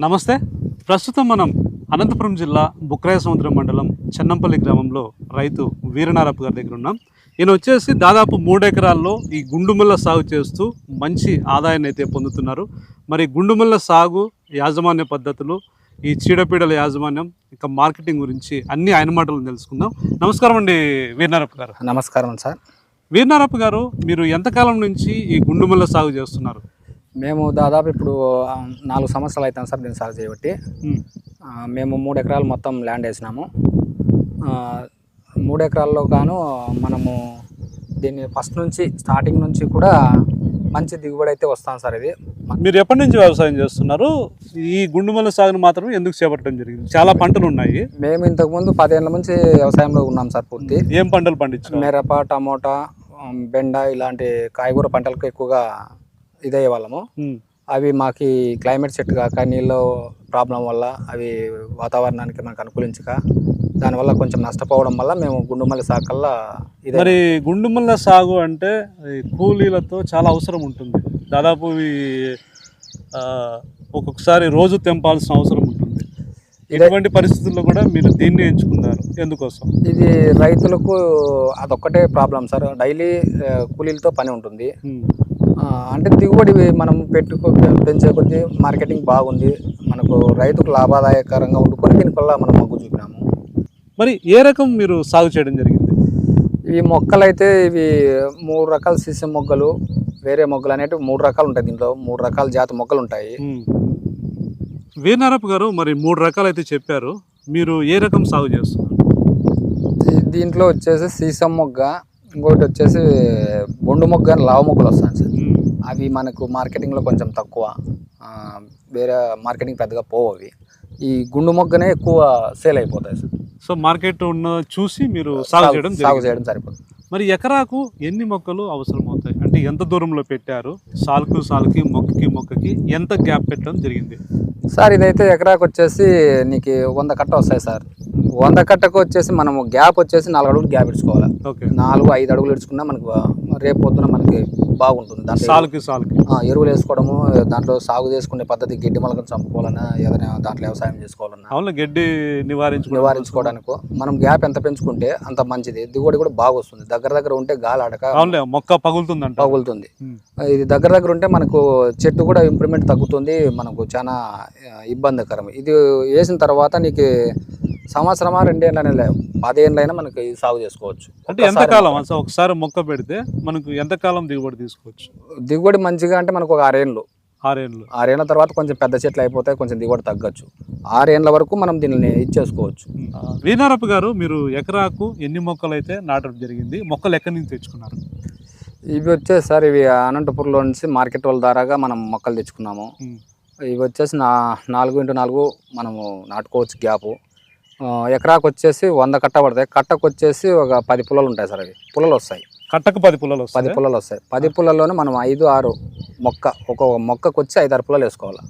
నమస్తే. ప్రస్తుతం మనం అనంతపురం జిల్లా బుక్రాయ సముద్రం మండలం చెన్నంపల్లి గ్రామంలో రైతు వీరనారప్ప గారి దగ్గర ఉన్నాం. ఈయన వచ్చేసి దాదాపు మూడు ఎకరాల్లో ఈ గుండుమల్ల సాగు చేస్తూ మంచి ఆదాయాన్ని అయితే పొందుతున్నారు. మరి గుండుమల్ల సాగు యాజమాన్య పద్ధతులు ఈ చీడపీడల యాజమాన్యం ఇంకా మార్కెటింగ్ గురించి అన్ని ఆయన మాటలు తెలుసుకుందాం. నమస్కారం అండి వీరనారప్ప గారు. నమస్కారం సార్. వీరనారప్ప గారు మీరు ఎంతకాలం నుంచి ఈ గుండుమల్ల సాగు చేస్తున్నారు? మేము దాదాపు ఇప్పుడు నాలుగు సంవత్సరాలు అవుతాం సార్ దీన్ని సాగు చేయబట్టి. మేము మూడు ఎకరాలు మొత్తం ల్యాండ్ వేసినాము. మూడు ఎకరాల్లో గాను మనము దీన్ని ఫస్ట్ నుంచి స్టార్టింగ్ నుంచి కూడా మంచి దిగుబడి అయితే వస్తాం సార్ ఇది. మీరు ఎప్పటి నుంచి వ్యవసాయం చేస్తున్నారు? ఈ గుండుమల్ల సాగును మాత్రం ఎందుకు చేపట్టడం జరిగింది? చాలా పంటలు ఉన్నాయి. మేము ఇంతకుముందు పదేళ్ళ నుంచి వ్యవసాయంలో ఉన్నాం సార్ పూర్తి. ఏం పంటలు పండించారు మిరప టమోటా బెండ ఇలాంటి కాయగూర పంటలకు ఎక్కువగా ఇదయ్యే వాళ్ళము అవి మాకు క్లైమేట్ సెట్ కాక నీళ్ళు ప్రాబ్లం వల్ల అవి వాతావరణానికి మనకు అనుకూలించక దానివల్ల కొంచెం నష్టపోవడం వల్ల మేము గుండుమల్లి సాకల్లా ఇదే మరి గుండుమల్ల సాగు అంటే కూలీలతో చాలా అవసరం ఉంటుంది. దాదాపు ఒక్కొక్కసారి రోజు తెంపాల్సిన అవసరం ఉంటుంది ఇటువంటి పరిస్థితుల్లో కూడా మీరు దీన్ని ఎంచుకున్నారు. ఎందుకోసం? ఇది రైతులకు అదొక్కటే ప్రాబ్లం సార్. డైలీ కూలీలతో పని ఉంటుంది. అంటే దిగుబడి మనం పెట్టుకో పెంచే కొద్దీ మార్కెటింగ్ బాగుంది. మనకు రైతుకు లాభదాయకరంగా ఉండుకొని దీనివల్ల మనం మొగ్గు చూపినాము. మరి ఏ రకం మీరు సాగు చేయడం జరిగింది? ఈ మొక్కలు అయితే ఇవి మూడు రకాల సీసం మొగ్గలు వేరే మొగ్గలు అనేటివి మూడు రకాలు ఉంటాయి దీంట్లో. మూడు రకాల జాతి మొక్కలు ఉంటాయి. వీరనారప్ప గారు మరి మూడు రకాలు అయితే చెప్పారు. మీరు ఏ రకం సాగు చేస్తున్నారు? దీంట్లో వచ్చేసి సీసం మొగ్గ ఇంకోటి వచ్చేసి బొండు మొగ్గ అని లావ మొగ్గలు వస్తాయి సార్. అవి మనకు మార్కెటింగ్లో కొంచెం తక్కువ వేరే మార్కెటింగ్ పెద్దగా పోవు అవి. ఈ గుండు మొగ్గనే ఎక్కువ సేల్ అయిపోతాయి సార్. సో మార్కెట్ ఉన్న చూసి మీరు సాగు చేయడం సాగు చేయడం సరిపోతుంది మరి ఎకరాకు ఎన్ని మొక్కలు అవసరం అవుతాయి అంటే ఎంత దూరంలో పెట్టారు? సాలుకు సాలుకి మొక్కకి మొక్కకి ఎంత గ్యాప్ పెట్టడం జరిగింది? సార్ ఇదైతే ఎకరాకు వచ్చేసి నీకు వంద కట్ట వస్తాయి సార్. వంద కట్టకు వచ్చేసి మనము గ్యాప్ వచ్చేసి నాలుగు అడుగులు గ్యాప్ ఇడుచుకోవాలి. ఓకే. నాలుగు ఐదు అడుగులు ఇడుచుకున్నా మనకు రేపు పొద్దున మనకి బాగుంటుంది. దాంట్లో సాలుకి సాలుకి. ఆ, ఎరువులు వేసుకోవడము దాంట్లో సాగు చేసుకునే పద్ధతి గడ్డి మొలకలు చంపుకోవాలన్నా ఏదైనా దాంట్లో వ్యవసాయం చేసుకోవాలన్నా అవును గడ్డి నివారించుకోవడం. నివారించుకోవడానికి మనం గ్యాప్ ఎంత పెంచుకుంటే అంత మంచిది. దిగుబడి కూడా బాగా వస్తుంది. దగ్గర దగ్గర ఉంటే గాలి ఆడక అవునులే మొక్క పగులుతుందంట. పగులుతుంది. ఉమ్. ఇది దగ్గర దగ్గర ఉంటే మనకు చెట్టు కూడా ఇంప్రూవ్మెంట్ తగ్గుతుంది. మనకు చాలా ఇబ్బందికరం. ఇది వేసిన తర్వాత నీకు సంవత్సరమా రెండేళ్ళనే పదేళ్ళైనా మనకి సాగు చేసుకోవచ్చు. అంటే ఎంతకాలం అసలు ఒకసారి మొక్క పెడితే మనకు ఎంతకాలం దిగుబడి తీసుకోవచ్చు? దిగుబడి మంచిగా అంటే మనకు ఒక ఆరేళ్ళు ఆరేళ్ళు ఆరేళ్ళ తర్వాత కొంచెం పెద్ద చెట్లు అయిపోతాయి కొంచెం దిగుబడి తగ్గచ్చు. ఆరేళ్ళ వరకు మనం దీనిని ఇచ్చేసుకోవచ్చు. వీనారప్ప గారు మీరు ఎకరాకు ఎన్ని మొక్కలు అయితే నాటడం జరిగింది? మొక్కలు ఎక్కడి నుంచి తెచ్చుకున్నారు? ఇవి వచ్చేసి సార్ ఇవి అనంతపురంలో నుంచి మార్కెట్ వాళ్ళ ద్వారాగా మనం మొక్కలు తెచ్చుకున్నాము. ఇవి వచ్చేసి నా నాలుగు ఇంటూ నాలుగు మనము నాటుకోవచ్చు గ్యాపు. ఎకరాకు వచ్చేసి వంద కట్ట పడతాయి. కట్టకు వచ్చేసి ఒక పది పుల్లలు ఉంటాయి సార్ అవి. పుల్లలు వస్తాయి. కట్టకు పది పుల్లలు పది వస్తాయి పుల్లలు వస్తాయి. పది పుల్లల్లోనే మనం ఐదు ఆరు మొక్క ఒక మొక్కకు వచ్చి ఐదు ఆరు పుల్లలు వేసుకోవాలి?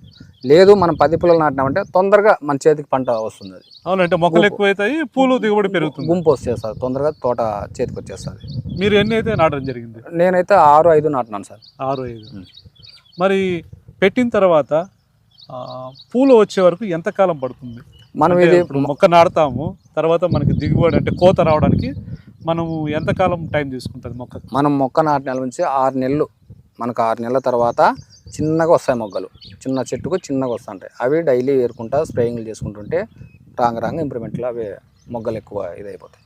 లేదు మనం పది పుల్లలు నాటినామంటే తొందరగా మన చేతికి పంట వస్తుంది అది. అవునంటే మొక్కలు ఎక్కువైతాయి పూలు దిగుబడి పెరుగుతుంది. గుంపు వచ్చేస్తుంది తొందరగా తోట చేతికి వచ్చేస్తుంది. మీరు ఎన్ని అయితే నాటడం జరిగింది? నేనైతే ఆరు ఐదు నాటినాను సార్. ఆరు ఐదు. మరి పెట్టిన తర్వాత పూలు వచ్చే వరకు ఎంత కాలం పడుతుంది? మనం ఇది మొక్క నాటుతాము తర్వాత మనకి దిగుబడి అంటే కోత రావడానికి మనము ఎంత కాలం టైం తీసుకుంటుంది మొక్క మనం మొక్క నాటిన నెల నుంచి ఆరు నెలలు మనకు ఆరు నెలల తర్వాత చిన్నగా వస్తాయి మొగ్గలు. చిన్న చెట్టుకు చిన్నగా వస్తుంటాయి. అవి డైలీ ఏరుకుంటా స్ప్రేయింగ్లు చేసుకుంటుంటే రాంగ రాంగ ఇంప్రూవ్మెంట్లో అవి మొగ్గలు ఎక్కువ ఇదైపోతాయి.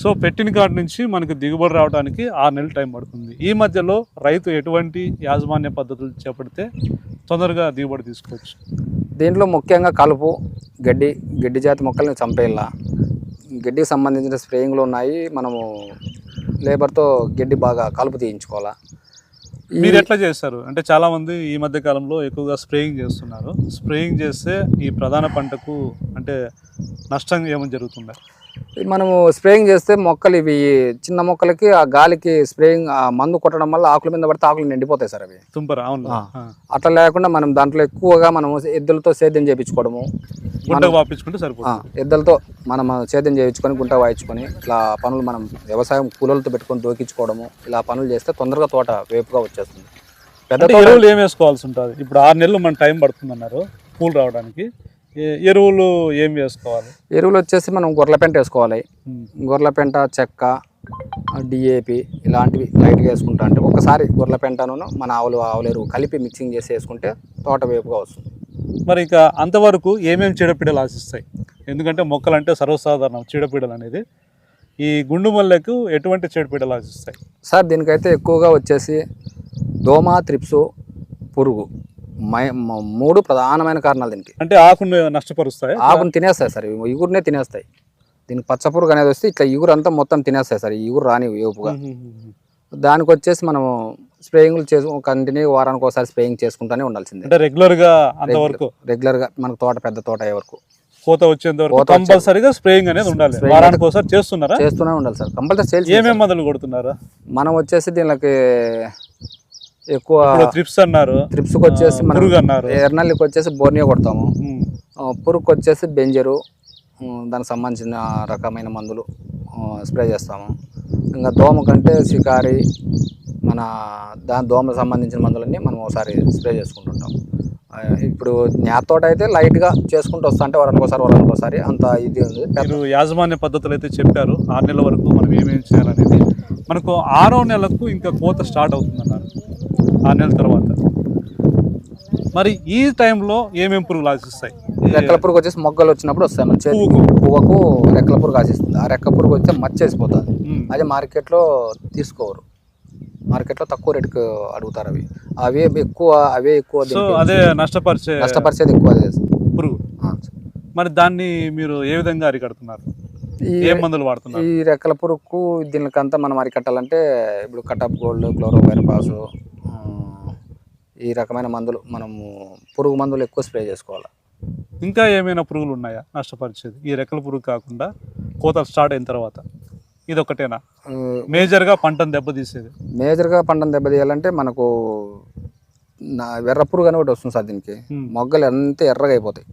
సో పెట్టిన కాడి నుంచి మనకి దిగుబడి రావడానికి ఆరు నెలలు టైం పడుతుంది. ఈ మధ్యలో రైతు ఎటువంటి యాజమాన్య పద్ధతులు చేపడితే తొందరగా దిగుబడి తీసుకోవచ్చు. దీంట్లో ముఖ్యంగా కలుపు గడ్డి గడ్డి జాతి మొక్కల్ని చంపేయాల. గడ్డికి సంబంధించిన స్ప్రేయింగ్లు ఉన్నాయి. మనము లేబర్తో గడ్డి బాగా కలుపు తీయించుకోవాలా. మీరు ఎట్లా చేస్తారు? అంటే చాలా మంది ఈ మధ్య కాలంలో ఎక్కువగా స్ప్రేయింగ్ చేస్తున్నారు. స్ప్రేయింగ్ చేస్తే ఈ ప్రధాన పంటకు అంటే నష్టం ఏమైనా జరుగుతుందా? మనము స్ప్రేయింగ్ చేస్తే మొక్కలు ఇవి చిన్న మొక్కలకి ఆ గాలికి స్ప్రేయింగ్ ఆ మందు కొట్టడం వల్ల ఆకుల మీద పడితే ఆకులు నిండిపోతాయి సార్ అవి. తుంపర? అవును. అట్లా లేకుండా మనం దాంట్లో ఎక్కువగా మనం ఎద్దులతో సేద్యం చేయించుకోవడము ఎద్దులతో మనం సేద్యం చేయించుకొని గుంట వాయించుకొని ఇలా పనులు మనం వ్యవసాయం కూలలతో పెట్టుకొని దోకించుకోవడము ఇలా పనులు చేస్తే తొందరగా తోట వేపుగా వచ్చేస్తుంది. పెద్ద ఎరువులు ఏం వేసుకోవాల్సి ఉంటుంది? ఇప్పుడు ఆరు నెలలు మన టైం పడుతుంది అన్నారు పూలు రావడానికి. ఎరువులు ఏం వేసుకోవాలి? ఎరువులు వచ్చేసి మనం గొర్రెల పెంట వేసుకోవాలి. గొర్రెల పెంట చెక్క డిఏపి ఇలాంటివి లైట్గా వేసుకుంటా అంటే ఒకసారి గొర్రెల పెంటను మన ఆవులు ఆవుల ఎరువు కలిపి మిక్సింగ్ చేసి వేసుకుంటే తోట వేపుగా వస్తుంది. మరి ఇక అంతవరకు ఏమేమి చీడపీడలు ఆశిస్తాయి? ఎందుకంటే మొక్కలు అంటే సర్వసాధారణం చీడపీడలు అనేది. ఈ గుండు మల్లెకు ఎటువంటి చీడపీడలు ఆశిస్తాయి? సార్ దీనికైతే ఎక్కువగా వచ్చేసి దోమ త్రిప్సు పురుగు. మూడు ప్రధానమైన కారణాలు దీనికి. అంటే ఆకును నష్టపరుస్తాయి? ఆకును తినేస్తాయి సార్ ఇగురునే తినేస్తాయి. దీనికి పచ్చ పురుగు అనేది వస్తే ఇట్లా ఇగురు అంతా మొత్తం తినేస్తాయి సార్ ఈ ఇగురు రాని ఏపుగా. దానికి వచ్చేసి మనం స్ప్రేయింగ్లు చేసు కంటిన్యూ వారానికి ఒకసారి స్ప్రేయింగ్ చేసుకుంటూనే ఉండాల్సిందే. అంటే రెగ్యులర్గా అంతవరకు రెగ్యులర్గా మనకు తోట పెద్ద తోట అయ్యే వరకు. కోత వచ్చేంత వరకు కంపల్సరీగా స్ప్రేయింగ్ అనేది ఉండాలి. వారానికి ఒకసారి చేస్తున్నారా? చేస్తూనే ఉండాలి సార్ కంపల్సరీ ఏమేమి మందులు కొడుతున్నారా? మనం వచ్చేసి దీనికి ఎక్కువ త్రిప్స్ అన్నారు. త్రిప్స్కి వచ్చేసి మనం ఎర్నల్లికి వచ్చేసి బోర్నియో కొడతాము. పురుగుకి వచ్చేసి బెంజరు దానికి సంబంధించిన రకమైన మందులు స్ప్రే చేస్తాము. ఇంకా దోమ కంటే షికారి మన దాని దోమకు సంబంధించిన మందులన్నీ మనం ఒకసారి స్ప్రే చేసుకుంటుంటాం. ఇప్పుడు నేతోట అయితే లైట్గా చేసుకుంటూ వస్తా అంటే వారానికి ఒకసారి వారానికి ఒకసారి అంత ఇది ఉంది. మీరు యాజమాన్య పద్ధతులు అయితే చెప్పారు. ఆరు నెలల వరకు మనం ఏమేమి చేయాలనేది. మనకు ఆరో నెలకు ఇంకా కోత స్టార్ట్ అవుతుందన్నారు. ఆరు నెలల తర్వాత. మరి ఈ టైంలో ఏమేమి పురుగులు ఆశిస్తాయి? రెక్కల పురుగు వచ్చేసి మొగ్గలు వచ్చినప్పుడు వస్తాయి మన చేతి పువ్వుకు. పువ్వుకు రెక్కల పురుగు ఆశిస్తుంది. ఆ రెక్క పురుగు వస్తే మచ్చేసిపోతుంది. అదే మార్కెట్లో తీసుకోరు. మార్కెట్లో తక్కువ రేటుకి అడుగుతారు అవి. అవే ఎక్కువ అవే ఎక్కువ అదే నష్టపరిచే నష్టపరిచేది ఎక్కువ పురుగు. మరి దాన్ని మీరు ఏ విధంగా అరికడుతున్నారు? ఈ ఏం మందులు వాడుతున్నారు? ఈ రెక్కల పురుగుకు దీనికంతా మనం అరికట్టాలంటే ఇప్పుడు కటప్ గోల్డ్ క్లోరోవైరపాసు ఈ రకమైన మందులు మనము పురుగు మందులు ఎక్కువ స్ప్రే చేసుకోవాలి. ఇంకా ఏమైనా పురుగులు ఉన్నాయా నష్టపరిచేది. ఈ రెక్కల పురుగు కాకుండా కోత స్టార్ట్ అయిన తర్వాత. ఇది ఒకటేనా మేజర్గా పంటను దెబ్బతీసేది. మేజర్గా పంటను దెబ్బతీయాలంటే మనకు నా ఎర్ర పురుగు అని ఒకటి వస్తుంది సార్ దీనికి. మొగ్గలు ఎంత ఎర్రగా అయిపోతాయి.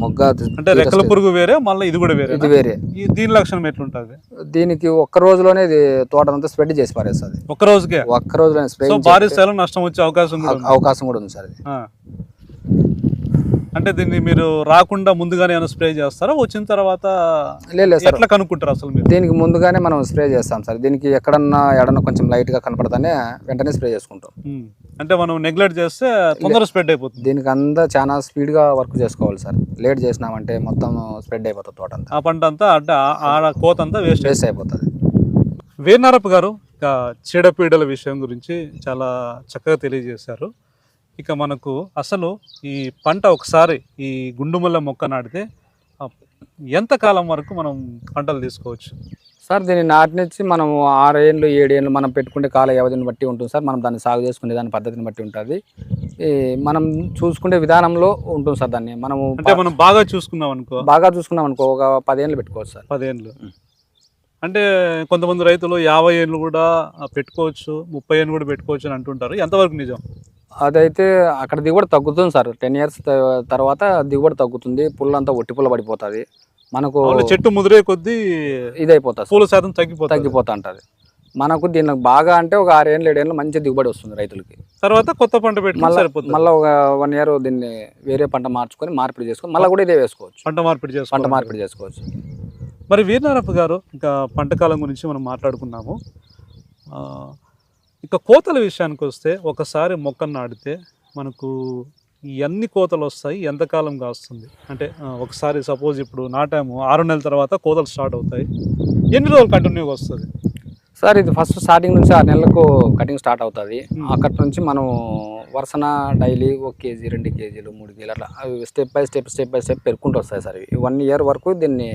మొగ్గ అంటే రెక్కల పురుగు వేరే మళ్ళీ ఇది కూడా వేరే ఇది వేరే. దీని లక్షణం ఎట్లుంటుంది? దీనికి ఒక్క రోజులోనే ఇది తోటనంతా స్ప్రెడ్ చేసి పారేస్తుంది. ఒక రోజుకే? ఒక్క రోజులోనే స్ప్రే సో భారీ స్థాయిలో నష్టం వచ్చే అవకాశం కూడా ఉంది. అవకాశం కూడా ఉంది సార్ ఇది. అంటే దీన్ని మీరు రాకుండా ముందుగానే ఏమైనా స్ప్రే చేస్తారా? వచ్చిన తర్వాత ఎట్లా కనుక్కుంటారు అసలు మీరు? దీనికి ముందుగానే మనం స్ప్రే చేస్తాం సార్. దీనికి ఎక్కడన్నా ఎడన్నా కొంచెం లైట్గా కనపడతానే వెంటనే స్ప్రే చేసుకుంటాం. అంటే మనం నెగ్లెక్ట్ చేస్తే తొందర స్ప్రెడ్ అయిపోతుంది. దీనికి అంతా చాలా స్పీడ్గా వర్క్ చేసుకోవాలి సార్. లేట్ చేసినామంటే మొత్తం స్ప్రెడ్ అయిపోతుంది తోట అంతా. ఆ పంట అంతా అంటే ఆ- ఆ కోత అంతా వేస్ట్ వేస్ట్ అయిపోతుంది. వేనారప్ప గారు ఇక చీడపీడల విషయం గురించి చాలా చక్కగా తెలియజేశారు. ఇక మనకు అసలు ఈ పంట ఒకసారి ఈ గుండుమల్ల మొక్క నాటితే ఆ, ఎంత కాలం వరకు మనం పంటలు తీసుకోవచ్చు? సార్ దీన్ని నాటి నుంచి మనం ఆరేళ్ళు ఏడేళ్ళు మనం పెట్టుకుంటే కాల వ్యవధిని బట్టి ఉంటుంది సార్. మనం దాన్ని సాగు చేసుకునే దాని పద్ధతిని బట్టి ఉంటుంది. ఈ మనం చూసుకునే విధానంలో ఉంటుంది సార్ దాన్ని. మనము అంటే మనం బాగా చూసుకున్నాం అనుకో. బాగా చూసుకున్నాం అనుకో ఒక పదేళ్ళు పెట్టుకోవచ్చు సార్. పదేళ్ళు అంటే కొంతమంది రైతులు యాభై ఏళ్ళు కూడా పెట్టుకోవచ్చు ముప్పై ఏళ్ళు కూడా పెట్టుకోవచ్చు అని అంటుంటారు. ఎంతవరకు నిజం? అదైతే అక్కడ దిగుబడి తగ్గుతుంది సార్. టెన్ ఇయర్స్ తర్వాత దిగుబడి తగ్గుతుంది. పుల్లంతా ఒట్టి పుల్ల పడిపోతుంది. మనకు చెట్టు ముదిరే కొద్దీ ఇది అయిపోతుంది సార్. పూల శాతం తగ్గిపోతుంది. తగ్గిపోతా ఉంటుంది మనకు దీనికి బాగా అంటే ఒక ఆరేళ్ళు ఏడేళ్ళు మంచి దిగుబడి వస్తుంది రైతులకి. తర్వాత కొత్త పంట పెట్టుకుంటే మళ్ళీ సరిపోతుంది. మళ్ళీ ఒక వన్ ఇయర్ దీన్ని వేరే పంట మార్చుకొని మార్పిడి చేసుకొని మళ్ళీ కూడా ఇదే వేసుకోవచ్చు. పంట మార్పిడి పంట చేసుకోవాలి మార్పిడి చేసుకోవచ్చు. మరి వీరనారప్ప గారు ఇంకా పంట కాలం గురించి మనం మాట్లాడుకున్నాము. ఇక కోతల విషయానికి వస్తే ఒకసారి మొక్కను నాటితే మనకు ఎన్ని కోతలు వస్తాయి ఎంతకాలం కాస్తుంది? అంటే ఒకసారి సపోజ్ ఇప్పుడు నాటాము ఆరు నెలల తర్వాత కోతలు స్టార్ట్ అవుతాయి. ఎన్ని రోజులు కంటిన్యూగా వస్తుంది? సార్ ఇది ఫస్ట్ స్టార్టింగ్ నుంచి ఆరు నెలలకు కటింగ్ స్టార్ట్ అవుతుంది. అక్కడి నుంచి మనం వరుసన డైలీ ఒక కేజీ రెండు కేజీలు మూడు కేజీలు అట్లా అవి step by step step by step పెరుకుంటూ వస్తాయి సార్. ఇవి వన్ ఇయర్ వరకు దీన్ని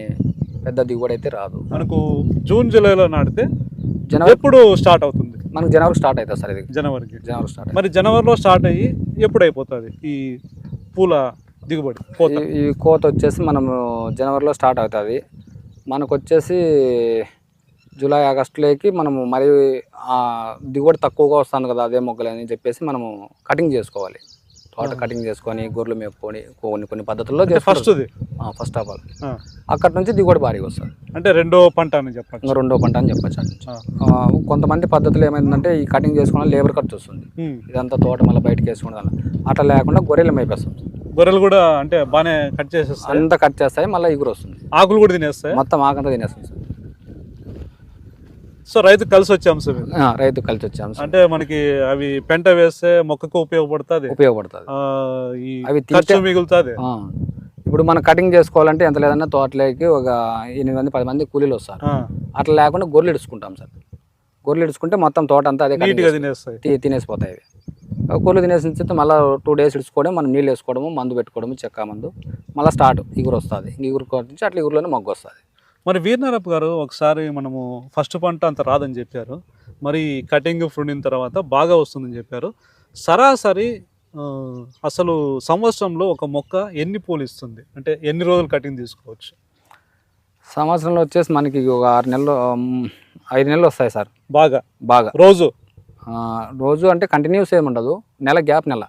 పెద్ద దిగుబడి అయితే రాదు. మనకు జూన్ జూలైలో నాటితే జనవరి ఎప్పుడు స్టార్ట్ అవుతుంది? మనకు జనవరి స్టార్ట్ అవుతుంది సార్ ఇది. జనవరికి. జనవరి స్టార్ట్ మరి జనవరిలో స్టార్ట్ అయ్యి ఎప్పుడు అయిపోతుంది ఈ పూల దిగుబడి ఈ- కోత వచ్చేసి మనము జనవరిలో స్టార్ట్ అవుతుంది. మనకు వచ్చేసి జూలై ఆగస్టులోకి మనము మరి ఆ, దిగుబడి తక్కువగా వస్తుంది కదా అదే మొగ్గలు అని చెప్పేసి మనము కటింగ్ చేసుకోవాలి. తోట కటింగ్ చేసుకొని గొర్రెలు మేపుకొని కొన్ని కొన్ని పద్ధతుల్లో ఫస్ట్ ఫస్ట్ ఆఫ్ ఆల్. అక్కడ నుంచి దిగుబడి భారీగా వస్తుంది. అంటే రెండో పంట అని చెప్పండి ఇంకా రెండో పంట అని చెప్పచ్చు అటు కొంతమంది పద్ధతులు ఏమైందంటే ఈ కటింగ్ చేసుకోవడం లేబర్ ఖర్చు వస్తుంది. ఇదంతా తోట మళ్ళీ బయటకు వేసుకోవడం అట్లా లేకుండా గొర్రెలు మేపేస్తాం. గొర్రెలు కూడా అంటే బాగానే కట్ చేసేస్తాయి? అంతా కట్ చేస్తాయి మళ్ళీ ఇగురు వస్తుంది ఆకులు కూడా తినేస్తాయి? మొత్తం ఆకంతా తినేస్తుంది సార్. సో రైతు కలిసి వచ్చే అంశం ఇది. రైతు కలిసి వచ్చాము సార్. అంటే మనకి అవి పెంట వేస్తే మొక్కకు ఉపయోగపడుతుంది. ఉపయోగపడుతుంది. ఈ అవి తింటే- ఖర్చు మిగులుతుంది. ఆ. ఇప్పుడు మనం కటింగ్ చేసుకోవాలంటే ఎంత లేదన్నా తోటలోకి ఒక ఎనిమిది మంది పది మంది కూలీలు వస్తారు. అట్లా లేకుండా గొర్రెలు ఇడుచుకుంటాం సార్. గొర్రెలు ఇడుచుకుంటే మొత్తం తోట అంతా అదే cutting నీట్గా. తినేస్తాయి. తి- తినేసిపోతాయి అవి. ఆ గొర్రెలు తినేసిన తర్వాత మళ్ళీ టూ డేస్ ఇడుచుకోవడం మనం నీళ్ళు వేసుకోవడము మందు పెట్టుకోవడము చెక్క మందు. మళ్ళీ స్టార్ట్ ఇగురు వస్తుంది. ఇగురు నుంచి అట్లా ఇగురులోనే మొగ్గు వస్తుంది. మరి వీరనారప్ప గారు ఒకసారి మనము ఫస్ట్ పంట అంత రాదని చెప్పారు. మరి కటింగ్ ఫ్రూనిన తర్వాత బాగా వస్తుందని చెప్పారు. సరాసరి అసలు సంవత్సరంలో ఒక మొక్క ఎన్ని పూలు ఇస్తుంది? అంటే ఎన్ని రోజులు కటింగ్ తీసుకోవచ్చు? సంవత్సరంలో వచ్చేసి మనకి ఒక ఆరు నెలలు ఐదు నెలలు వస్తాయి సార్. బాగా? బాగా. రోజు? రోజు అంటే కంటిన్యూస్ ఏమి ఉండదు. నెల గ్యాప్ నెల.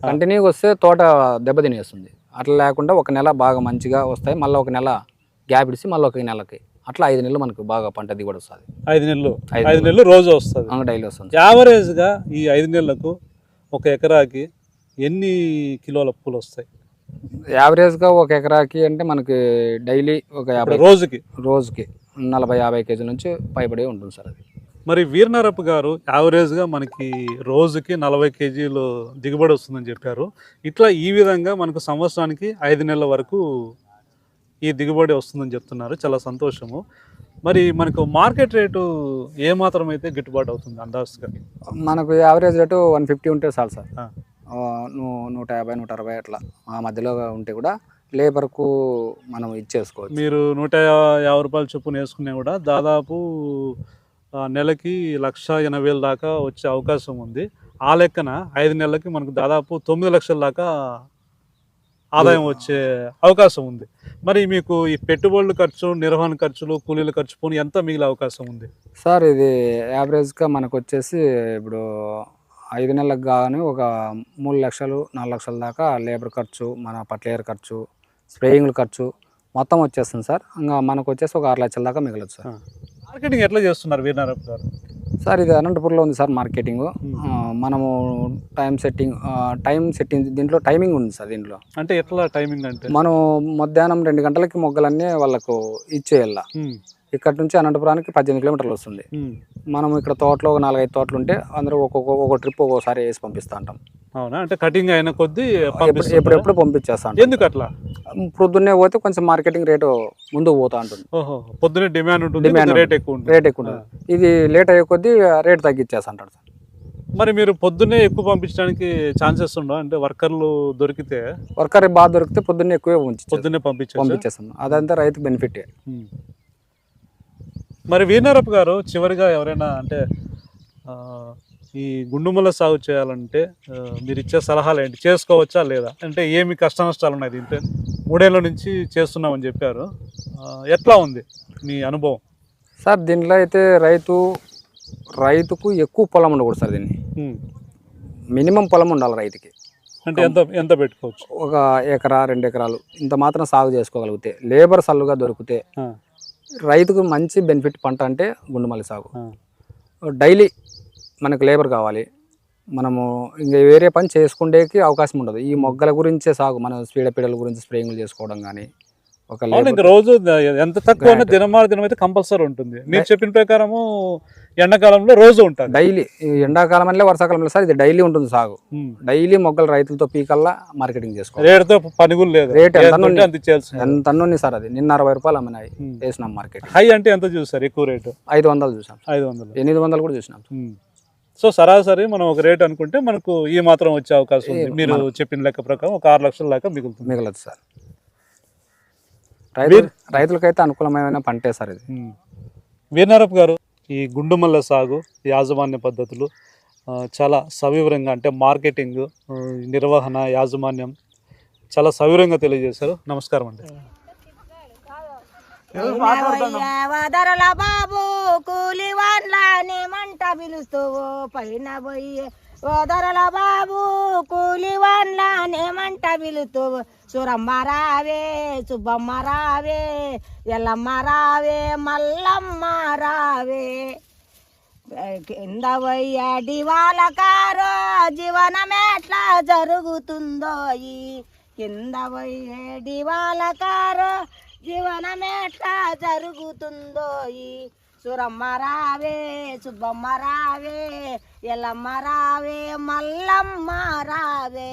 కంటిన్యూగా వస్తే తోట దెబ్బతినేస్తుంది. అట్లా లేకుండా ఒక నెల బాగా మంచిగా వస్తాయి. మళ్ళీ ఒక నెల గ్యాప్ ఇడిచి మళ్ళీ ఒక నెలకి. అట్లా ఐదు నెలలు మనకు బాగా పంట దిగుబడి వస్తుంది. ఐదు నెలలు. ఐదు నెలలు. రోజు వస్తుంది. డైలీ వస్తుంది. యావరేజ్గా ఈ ఐదు నెలలకు ఒక ఎకరాకి ఎన్ని కిలోల పూలు వస్తాయి? యావరేజ్గా ఒక ఎకరాకి అంటే మనకి డైలీ ఒక యాభై రోజుకి. రోజుకి నలభై యాభై కేజీల నుంచి పైబడి ఉంటుంది సార్ అది. మరి వీరనారప్ప గారు యావరేజ్గా మనకి రోజుకి నలభై కేజీలు దిగుబడి వస్తుందని చెప్పారు. ఇట్లా ఈ విధంగా మనకు సంవత్సరానికి ఐదు నెలల వరకు ఈ దిగుబడి వస్తుందని చెప్తున్నారు. చాలా సంతోషము. మరి మనకు మార్కెట్ రేటు ఏ మాత్రం అయితే గిట్టుబాటు అవుతుంది అందాజుగా? మనకు యావరేజ్ రేటు వన్ ఫిఫ్టీ ఉంటే చాలు సార్. నూట యాభై నూట అరవై అట్లా. ఆ మధ్యలో ఉంటే కూడా లేబర్కు మనం ఇచ్చేసుకోవచ్చు. మీరు నూట యాభై రూపాయలు చొప్పున వేసుకునే కూడా దాదాపు నెలకి లక్ష ఎనభై వేల దాకా వచ్చే అవకాశం ఉంది. ఆ లెక్కన ఐదు నెలలకి మనకు దాదాపు తొమ్మిది లక్షల దాకా ఆదాయం వచ్చే అవకాశం ఉంది. మరి మీకు ఈ పెట్టుబడుల ఖర్చు నిర్వహణ ఖర్చులు కూలీల ఖర్చు పోనీ ఎంత మిగిలే అవకాశం ఉంది? సార్ ఇది యావరేజ్గా మనకు వచ్చేసి ఇప్పుడు ఐదు నెలలకు కానీ ఒక మూడు లక్షలు నాలుగు లక్షల దాకా లేబర్ ఖర్చు మన పట్లేయర్ ఖర్చు స్ప్రేయింగ్ల ఖర్చు మొత్తం వచ్చేస్తుంది సార్. ఇంకా మనకు వచ్చేసి ఒక ఆరు లక్షల దాకా మిగలదు సార్. మార్కెటింగ్ ఎట్లా చేస్తున్నారు వీరనారప్ప గారు? సార్ ఇది అనంతపురంలో ఉంది సార్ మార్కెటింగ్. మనము టైం సెట్టింగ్ టైం సెట్టింగ్ దీంట్లో టైమింగ్ ఉంది సార్ దీంట్లో. అంటే ఎట్లా టైమింగ్ అంటే? మనం మధ్యాహ్నం రెండు గంటలకి మొగ్గలన్నీ వాళ్ళకు ఇచ్చేయాల. ఇక్కడ నుంచి అనంతపురానికి పద్దెనిమిది కిలోమీటర్లు వస్తుంది. మనం ఇక్కడ తోటలో ఒక నాలుగైదు తోటలు ఉంటే అందరూ ఒక్కొక్క ఒక ట్రిప్ ఒక్కోసారి వేసి పంపిస్తూ ఉంటాం అవునా? అంటే కటింగ్ అయిన కొద్దీ? ఎప్పుడెప్పుడు పంపించేస్తా ఉంటాం ఎందుకు అట్లా? ప్రొద్దున్నే పోతే కొంచెం మార్కెటింగ్ రేటు ముందుకు పోతా ఉంటుంది ఓహో పొద్దునే డిమాండ్ ఉంటుంది కొద్దిగా రేట్ ఎక్కువ ఉంటుంది. రేట్ ఎక్కువ ఉంటుంది. ఇది లేట్ అయ్యే కొద్దీ రేట్ తగ్గించేస్తా అంటాడు సార్. మరి మీరు పొద్దున్నే ఎక్కువ పంపించడానికి ఛాన్సెస్ ఉండవు అంటే వర్కర్లు దొరికితే? వర్కర్ బాగా దొరికితే పొద్దున్నే ఎక్కువే పొద్దున్నే పంపించేస్తాం. అదంతా రైతు బెనిఫిట్. మరి వీరనారప్ప గారు చివరిగా ఎవరైనా అంటే ఈ గుండుమల్ల సాగు చేయాలంటే మీరు ఇచ్చే సలహాలు ఏంటి? చేసుకోవచ్చా లేదా? అంటే ఏమి కష్ట నష్టాలు ఉన్నాయి దీంట్లో? మూడేళ్ళ నుంచి చేస్తున్నామని చెప్పారు. ఎట్లా ఉంది మీ అనుభవం? సార్ దీంట్లో అయితే రైతు రైతుకు ఎక్కువ పొలం ఉండకూడదు సార్ దీన్ని. మినిమం పొలం ఉండాలి రైతుకి. అంటే ఎంత ఎంత పెట్టుకోవచ్చు? ఒక ఎకరా రెండు ఎకరాలు ఇంత మాత్రం సాగు చేసుకోగలిగితే లేబర్ సల్లుగా దొరికితే రైతుకు మంచి బెనిఫిట్ పంట అంటే గుండుమల్లి సాగు. డైలీ మనకు లేబర్ కావాలి. మనము ఇంకా వేరే పని చేసుకుండేకి అవకాశం ఉండదు. ఈ మొగ్గల గురించే సాగు మనం స్పీడపీడల గురించి స్ప్రేయింగ్లు చేసుకోవడం కానీ ఒక రోజు ఎంత తక్కువ. దినమాల దినం అయితే కంపల్సరీ ఉంటుంది. మీరు చెప్పిన ప్రకారము ఎండాకాలంలో రోజు ఉంటుంది. డైలీ ఎండాకాలం అంటే వర్షాకాలం సార్ ఇది డైలీ ఉంటుంది సాగు. డైలీ మొగ్గలు రైతులతో పీకల్లా మార్కెటింగ్ చేసుకోవాలి. రేటుతో పని కూడా లేదు. రేట్ ఎంత సార్ అది? నిన్న అరవై రూపాయలు అమ్మినాయి. వేసినాం మార్కెట్. హై అంటే ఎంత చూస్తారు ఎక్కువ రేటు? ఐదు వందలు చూసాం ఐదు వందలు. ఎనిమిది వందలు కూడా చూసినాం. సో సరాసరి మనం ఒక రేట్ అనుకుంటే మనకు ఈ మాత్రం వచ్చే అవకాశం ఉంది. మీరు చెప్పిన లెక్క ప్రకారం ఒక ఆరు లక్షల దాకా మిగులుతుంది. మిగలదు సార్. రైతు రైతులకైతే అనుకూలమైన పంటే సార్ ఇది. ఉమ్. వీరనారప్ప గారు ఈ గుండుమల్ల సాగు యాజమాన్య పద్ధతులు చాలా సవివరంగా అంటే మార్కెటింగ్ నిర్వహణ యాజమాన్యం చాలా సవివరంగా తెలియజేశారు. నమస్కారం అండి. వదరల బాబు కూలి వాళ్ళని మంట పిలుస్తూ పైన పోయి ఓదరల బాబు కూలి వాళ్ళనేమంట పిలుతూ సురమ్మ రావే సుబ్బమ్మ రావే ఎల్లమ్మ రావే మల్లమ్మ రావే. కింద వయ్యాడి వాళ్ళకారో జీవనం ఎట్లా జరుగుతుందో ఈ కింద పోయేడి వాళ్ళకారో జీవనం ఎట్లా జరుగుతుందో ఈ సురమ్మ రావే సుబ్బమ్మ రావే ఎల్లమ్మ రావే మల్లమ్మ రావే.